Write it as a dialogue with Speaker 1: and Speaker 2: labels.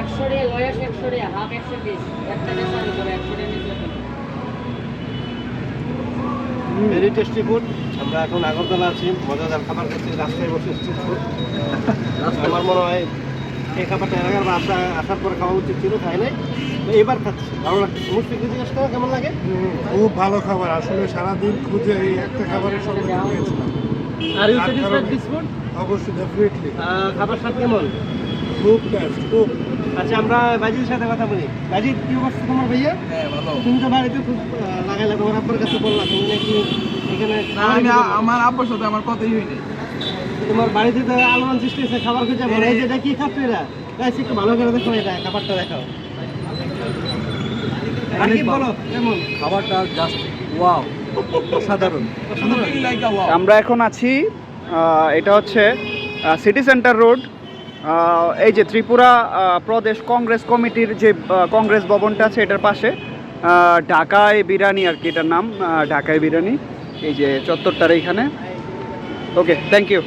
Speaker 1: একশো টাকা লয়াস একশো টাকা হাফ একশো একটা করে
Speaker 2: ভেরি টেস্টি ফুড আমরা এখন আগরতলা আছি মজাদার খাবার খাচ্ছি রাস্তায় বসে স্ট্রিট ফুড আমার মনে হয় এই খাবারটা এর আগে আসা আসার পরে খাওয়া উচিত ছিল খাই নাই। তো এবার খাচ্ছি। ভালো লাগছে। মুশফিক জিজ্ঞেস করো কেমন লাগে?
Speaker 3: খুব ভালো খাবার। আসলে সারাদিন খুঁজে এই একটা খাবারের সঙ্গে
Speaker 2: are you satisfied this food
Speaker 3: অবশ্যই ডেফিনেটলি
Speaker 2: খাবার স্বাদ কেমন?
Speaker 3: খুব টেস্ট খুব
Speaker 2: আচ্ছা আমরা বাজির সাথে কথা বলি। বাজির কি অবস্থা তোমার ভাইয়া?
Speaker 4: হ্যাঁ ভালো।
Speaker 2: তুমি তো বাড়িতে খুব লাগাইলা তোমার আব্বার কাছে বললা তুমি নাকি এখানে
Speaker 4: না আমি আমার আব্বুর সাথে আমার কথাই হয়নি
Speaker 2: তোমার বাড়িতে তো আলোড়ন সৃষ্টি হয়েছে খাবার খুঁজে বলে এই যে এটা কি খাচ্ছ এরা? গাইস একটু ভালো করে দেখো এটা খাবারটা দেখাও। রাকিব বলো কেমন?
Speaker 3: খাবারটা জাস্ট ওয়াও
Speaker 5: আমরা এখন আছি এটা হচ্ছে সিটি সেন্টার রোড এই যে ত্রিপুরা প্রদেশ কংগ্রেস কমিটির যে কংগ্রেস ভবনটা আছে এটার পাশে ঢাকায় বিরিয়ানি আর কি এটার নাম ঢাকায় বিরিয়ানি, এই যে চত্বরটার এইখানে। Okay thank you